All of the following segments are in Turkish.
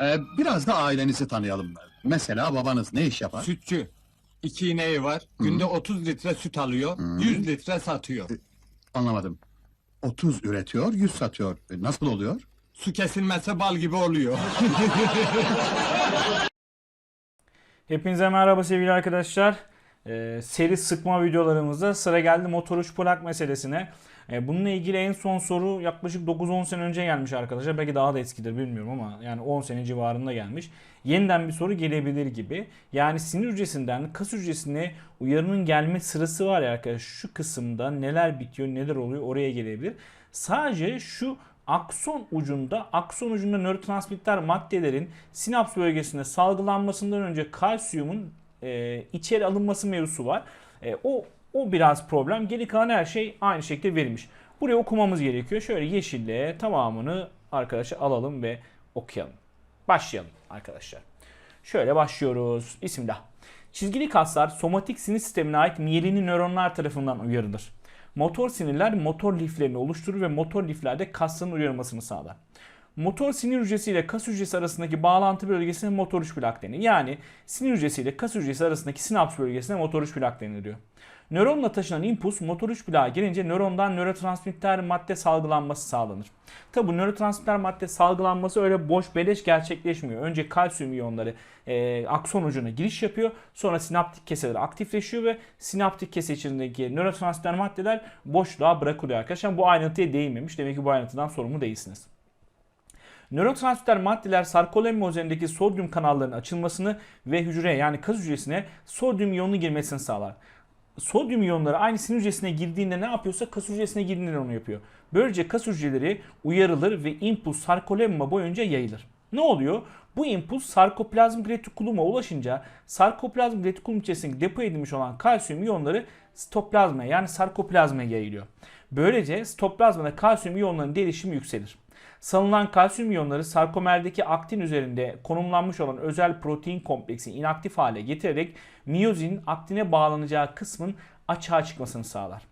Ee, biraz da ailenizi tanıyalım. Mesela babanız ne iş yapar? Sütçü. İki ineği var. Günde 30 litre süt alıyor. 100 litre satıyor. Anlamadım. 30 üretiyor, 100 satıyor. E, Nasıl oluyor? Su kesilmezse bal gibi oluyor. Hepinize merhaba sevgili arkadaşlar. Ee, seri sıkma videolarımızda sıra geldi motor uç plak meselesine. Ee, bununla ilgili en son soru yaklaşık 9-10 sene önce gelmiş arkadaşlar. Belki daha da eskidir bilmiyorum ama yani 10 sene civarında gelmiş. Yeniden bir soru gelebilir gibi. Yani sinir hücresinden kas hücresine uyarının gelme sırası var ya arkadaşlar. Şu kısımda neler bitiyor neler oluyor oraya gelebilir. Sadece şu akson ucunda, akson ucunda nörotransmitter maddelerin sinaps bölgesinde salgılanmasından önce kalsiyumun e, içeri alınması mevzusu var. E, o o biraz problem. Geri kalan her şey aynı şekilde verilmiş. Buraya okumamız gerekiyor. Şöyle yeşille tamamını arkadaşlar alalım ve okuyalım. Başlayalım arkadaşlar. Şöyle başlıyoruz. Bismillah. Çizgili kaslar somatik sinir sistemine ait miyelini nöronlar tarafından uyarılır. Motor sinirler motor liflerini oluşturur ve motor liflerde kasların uyarılmasını sağlar. Motor sinir hücresi ile kas hücresi arasındaki bağlantı bölgesine motor uç plak denir. Yani sinir hücresi ile kas hücresi arasındaki sinaps bölgesine motor uç plak deniliyor. Nöronla taşınan impuls motor uç plağa gelince nörondan nörotransmitter madde salgılanması sağlanır. Tabi bu nörotransmitter madde salgılanması öyle boş beleş gerçekleşmiyor. Önce kalsiyum iyonları e, akson ucuna giriş yapıyor. Sonra sinaptik keseler aktifleşiyor ve sinaptik kese içindeki nörotransmitter maddeler boşluğa bırakılıyor arkadaşlar. Bu ayrıntıya değinmemiş. Demek ki bu ayrıntıdan sorumlu değilsiniz. Nörotransmitter maddeler sarkolemma üzerindeki sodyum kanallarının açılmasını ve hücreye yani kas hücresine sodyum iyonu girmesini sağlar. Sodyum iyonları aynı sinir hücresine girdiğinde ne yapıyorsa kas hücresine girdiğinde onu yapıyor. Böylece kas hücreleri uyarılır ve impuls sarkolemma boyunca yayılır. Ne oluyor? Bu impuls sarkoplazm retikuluma ulaşınca sarkoplazm retikulum içerisinde depo edilmiş olan kalsiyum iyonları sitoplazmaya yani sarkoplazmaya yayılıyor. Böylece sitoplazmada kalsiyum iyonlarının değişimi yükselir. Salınan kalsiyum iyonları sarkomerdeki aktin üzerinde konumlanmış olan özel protein kompleksini inaktif hale getirerek miyozin aktine bağlanacağı kısmın açığa çıkmasını sağlar.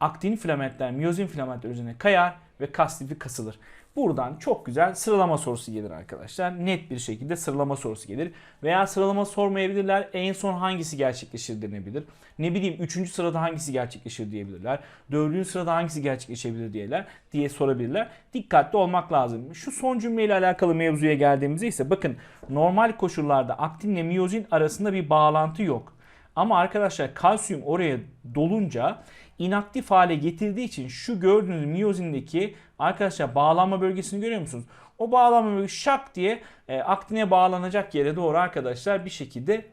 Aktin filamentler miyozin filamentler üzerine kayar ve kas kasılır. Buradan çok güzel sıralama sorusu gelir arkadaşlar. Net bir şekilde sıralama sorusu gelir. Veya sıralama sormayabilirler. En son hangisi gerçekleşir denebilir. Ne bileyim 3. sırada hangisi gerçekleşir diyebilirler. 4. sırada hangisi gerçekleşebilir diyeler diye sorabilirler. Dikkatli olmak lazım. Şu son cümleyle alakalı mevzuya geldiğimizde ise bakın normal koşullarda aktinle miyozin arasında bir bağlantı yok. Ama arkadaşlar kalsiyum oraya dolunca inaktif hale getirdiği için şu gördüğünüz miyozindeki arkadaşlar bağlanma bölgesini görüyor musunuz? O bağlanma bölgesi şak diye e, aktine bağlanacak yere doğru arkadaşlar bir şekilde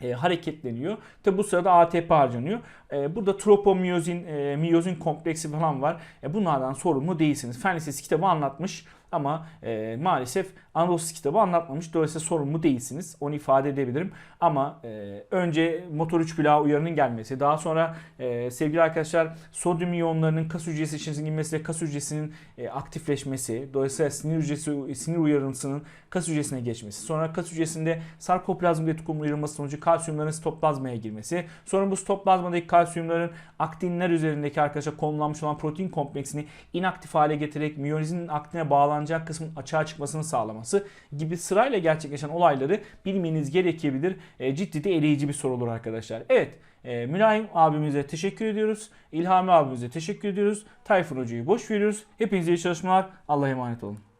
e, hareketleniyor. Tabi bu sırada ATP harcanıyor. E, burada tropomiyozin, e, miyozin kompleksi falan var. E, bunlardan sorumlu değilsiniz. Fen Lisesi kitabı anlatmış ama e, maalesef Anadolu Lisesi kitabı anlatmamış. Dolayısıyla sorumlu değilsiniz. Onu ifade edebilirim. Ama e, önce motor 3 plağı uyarının gelmesi, daha sonra e, sevgili arkadaşlar sodyum iyonlarının kas hücresi içerisine girmesi ve kas hücresinin e, aktifleşmesi, dolayısıyla sinir hücresi sinir uyarısının kas hücresine geçmesi, sonra kas hücresinde sarkoplazm retikulum uyarılması sonucu kalsiyumların sitoplazmaya girmesi, sonra bu sitoplazmadaki kalsiyumların aktinler üzerindeki arkadaşlar konumlanmış olan protein kompleksini inaktif hale getirerek miyonizin aktine bağlanacağı kısmın açığa çıkmasını sağlaması gibi sırayla gerçekleşen olayları bilmeniz gerekebilir. E, ciddi de eleyici bir soru olur arkadaşlar. Evet. E, Mülayim abimize teşekkür ediyoruz. İlhami abimize teşekkür ediyoruz. Tayfun Hoca'yı boş veriyoruz. Hepinize iyi çalışmalar. Allah'a emanet olun.